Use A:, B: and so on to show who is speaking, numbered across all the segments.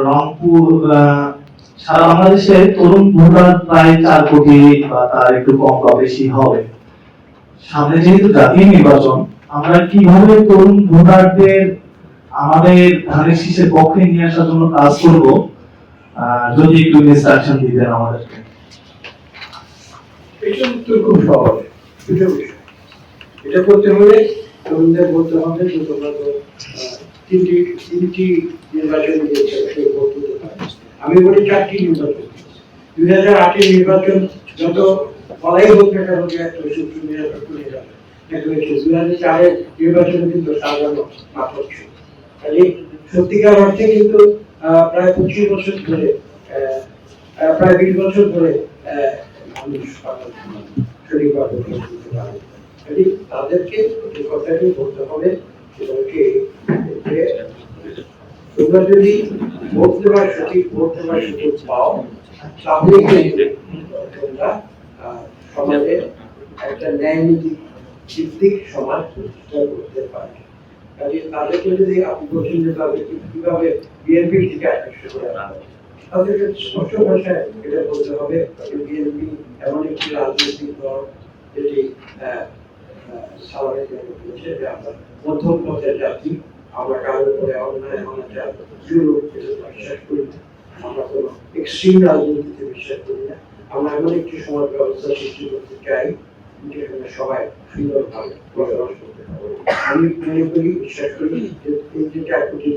A: রংপুর সারা বাংলাদেশে তরুণ ভোটার প্রায় চার কোটি বা তার একটু কম বা বেশি হবে। সামনে যেহেতু জাতীয় নির্বাচন, আমরা কীভাবে তরুণ ভোটারদের আমাদের ধানের শীষের পক্ষে নিয়ে আসার জন্য কাজ করব যদি একটু ইনস্ট্রাকশন দিতেন আমাদেরকে।
B: এটা উত্তর খুব সহজ। এটা করতে হলে তরুণদের বলতে হবে যে তোমরা তিনটি তিনটি নির্বাচন সেই আমি বলি চারটি নির্বাচন দুই হাজার আটের নির্বাচন যত বলাই হোক না কেন যে যাবে দুই হাজার চারের নির্বাচন কিন্তু কাজে সত্যিকার অর্থে কিন্তু প্রায় পঁচিশ বছর ধরে প্রায় বিশ বছর ধরে মানুষ তাদেরকে এই কথাটি বলতে হবে যে তোমরা যদি ভোট দেওয়ার সঠিক ভোট দেওয়ার সুযোগ পাও, তাহলে তোমরা একটা ন্যায় নীতি ভিত্তিক সমাজ প্রতিষ্ঠা করতে পারবে। কাজে তাদেরকে যদি আপনি বলছেন যে তাদেরকে কীভাবে বিএনপি থেকে আকর্ষণ করে আনা তাদেরকে স্পষ্ট ভাষায় এটা বলতে হবে বিএনপি এমন একটি রাজনৈতিক দল যেটি স্বাভাবিক আমরা মধ্যম পথের জাতি। আমরা কারোর উপরে অন্যায় অনাচার জুলুম এসব বিশ্বাস করি আমরা কোনো এক্সট্রিম রাজনীতিতে বিশ্বাস করি না আমরা এমন একটি সমাজ ব্যবস্থা সৃষ্টি করতে চাই যেখানে সবাই সুন্দরভাবে বসবাস করতে পারে আমি মনে করি বিশ্বাস করি যে এই যে চার কোটি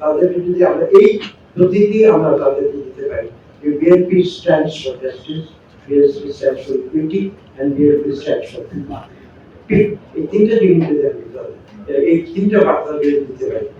B: তাদেরকে যদি আমরা এই প্রতিটি আমরা তাদেরকে দিতে পারি যে BNP stands for justice BNP stands for equity and BNP stands for এই তিনটা জিনিস যদি আমি দিতে পারি, এই তিনটা বার্তা দিতে পারি।